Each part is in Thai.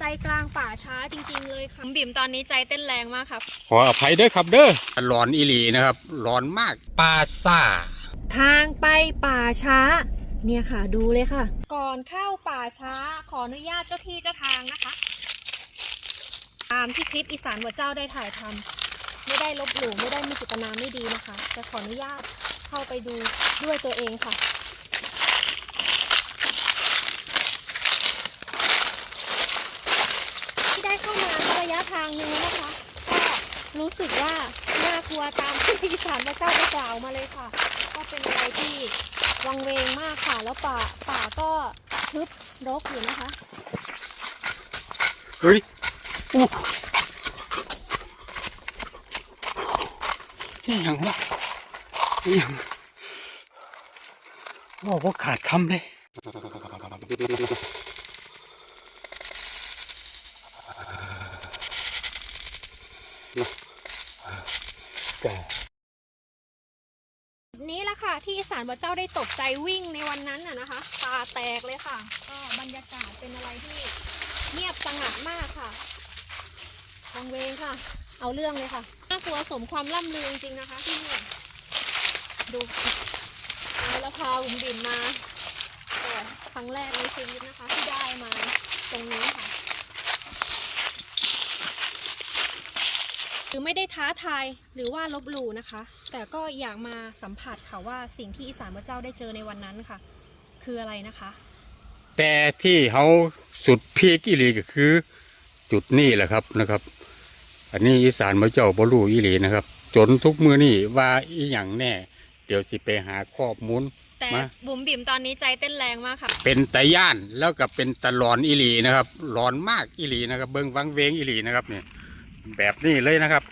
ใจกลางป่าช้าจริง ๆ เลยค่ะบิ่มตอนนี้ใจเต้นแรงมากครับขออภัยเด้อครับเด้อร้อนอีหลีนะครับ ร้อนมากปลาซ่า ทางไปป่าช้า เนี่ยค่ะดูเลยค่ะ ก่อนเข้าป่าช้าขออนุญาตเจ้าที่เจ้าทางนะคะ ตามที่คลิปอีสานวัดเจ้าได้ถ่ายทำไม่ได้ลบหลู่ไม่ได้มีเจตนาไม่ดีนะคะ จะขออนุญาตเข้าไปดูด้วยตัวเองค่ะ ที่ได้เข้ามา ระยะทางหนึงนะคะ ก็รู้สึกว่าน่ากลัวตามที่อีสานพระเจ้าได้กล่าวมาเลยค่ะ ก็เป็นอะไรที่วังเวงมากค่ะ แล้วป่าป่าก็ทึบรกอยู่นะคะ เฮ้ยอู้นี่ยังวะนี่ยังว่าว่าขาดคำเลย นี้แหละค่ะ ที่อีสานพระเจ้าได้ตกใจวิ่งในวันนั้นน่ะนะคะตาแตกเลยค่ะก็บรรยากาศเป็นอะไรที่เงียบสงัดมากค่ะวังเวงค่ะ เอาเรื่องเลยค่ะน่ากลัวสมความล่ำลือจริงๆนะคะ ที่นี่ดูแล้วพาบุ๋มบิ่มาครั้งแรกในชีวิตนะคะ ที่ได้มาตรงนี้ค่ะ หรือไม่ได้ท้าทายหรือว่าลบหลู่นะคะ แต่ก็อยากมาสัมผัสค่ะว่าสิ่งที่อีสานพระเจ้าได้เจอในวันนั้นค่ะ คืออะไรนะคะ แต่ที่เขาสุดพีกอีหลีก็คือ จุดนี้แหละครับนะครับ อันนี้อีสานมาเจ้าบรูอีหลีนะครับ จนทุกมือนี่ว่าอีหยังแน่ เดี๋ยวสิไปหาข้อมูลแต่มาบุ๋มบิ่มตอนนี้ใจเต้นแรงมากค่ะ เป็นตะย่านแล้วก็เป็นตะหลอนอีหลีนะครับหลอนมากอีหลีนะครับ เบิ้งวังเวงอีหลีนะครับเนี่ย แบบนี้เลยนะครับ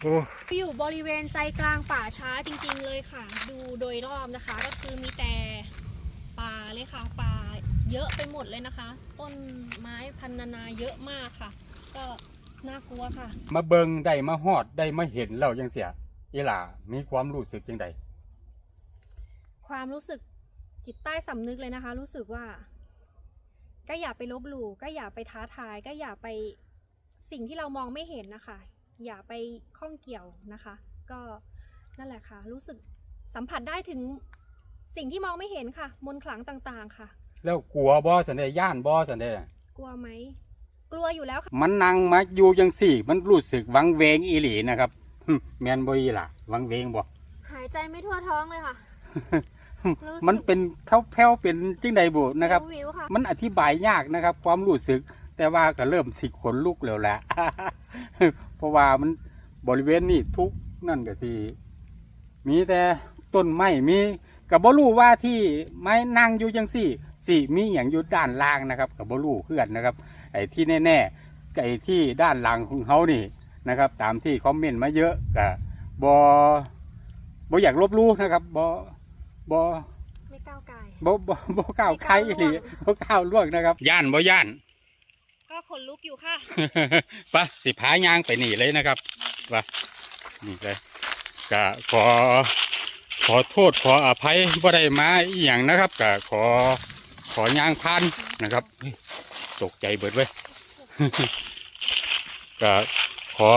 โอ้อยู่บริเวณใจกลางป่าช้าจริง ๆ เลยค่ะ ดูโดยรอบนะคะ ก็คือมีแต่ป่าเลยค่ะป่าเยอะไปหมดเลยนะคะ ต้นไม้พันนานาเยอะมากค่ะ ก็น่ากลัวค่ะ มาเบิงได้มาฮอดได้มาเห็นเรายังเสียอีหล่ามีความรู้สึกจังใดความรู้สึกจิตใต้สำนึกเลยนะคะ รู้สึกว่า ก็อย่าไปลบหลู่ก็อย่าไปท้าทายก็อย่าไป สิ่งที่เรามองไม่เห็นนะคะ อย่าไปข้องเกี่ยวนะคะ ก็นั่นแหละค่ะ รู้สึกสัมผัสได้ถึงสิ่งที่มองไม่เห็นค่ะ มนต์ขลังต่างๆค่ะ แล้วกลัวบอสันเดย่านบอสันเดกลัวไหมกลัวอยู่แล้วค่ะ มันนั่งมาอยู่จังสี่ มันรู้สึกวังเวงอีหลีนะครับหึแมนบอีหล่ะวังเวงบ่หายใจไม่ทั่วท้องเลยค่ะรู้สึกมันเป็นแผ่วๆเป็นจังใดบุนะครับวิวๆค่ะมันอธิบายยากนะครับ ความรู้สึก แต่ว่าก็เริ่มสิขนลุกแล้วแหละเพราะว่ามันบริเวณนี้ทุกนั่นก็สิมีแต่ต้นไม้มีกับบรู้ว่าที่ไม้นั่งอยู่จังสี่สี่มีอย่างอยู่ด้านล่างนะครับกับบรู้เพื่อนนะครับไอ้ที่แน่ๆไอ้ที่ด้านหลังของเขานี่นะครับ ตามที่คอมเมนต์มาเยอะกับบอบออยากลบลู่นะครับบอบอไม่ก้าวไกลบ่บ่บ่ก้าวใครหรือบ่ก้าวล่วงนะครับ ย่านบ่ย่านก็ ขนลุกอยู่ค่ะไปะสิพายางไปนี่เลยนะครับไปนี่เลยก็ขอ ขอโทษขออภัยบ่ได้มาอีหยังนะครับก็ขอขอยางพันนะครับตกใจเบิดเว้ยก็ขอ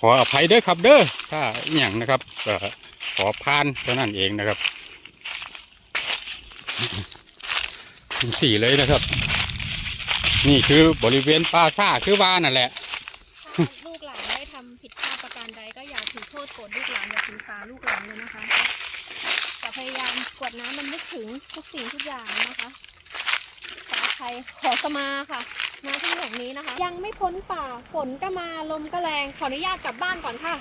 ขออภัยเด้อครับเด้อถ้าอีหยังนะครับก็ขอพานเท่านั้นเองนะครับสี่เลยนะครับ นี่คือบริเวณปราซ่าคือว่านั่นแหละ ถ้าลูกหลานได้ทำผิดพลาดประการใดก็อย่าถือโทษโกรธลูกหลานอย่าถือสาลูกหลานเลยนะคะจะพยายามกวดน้ำมันนึกถึงทุกสิ่งทุกอย่างนะคะขออภัยขอสมาค่ะณที่แห่งนี้นะคะ ยังไม่พ้นป่าฝนก็มาลมก็แรงขออนุญาตกลับบ้านก่อนค่ะ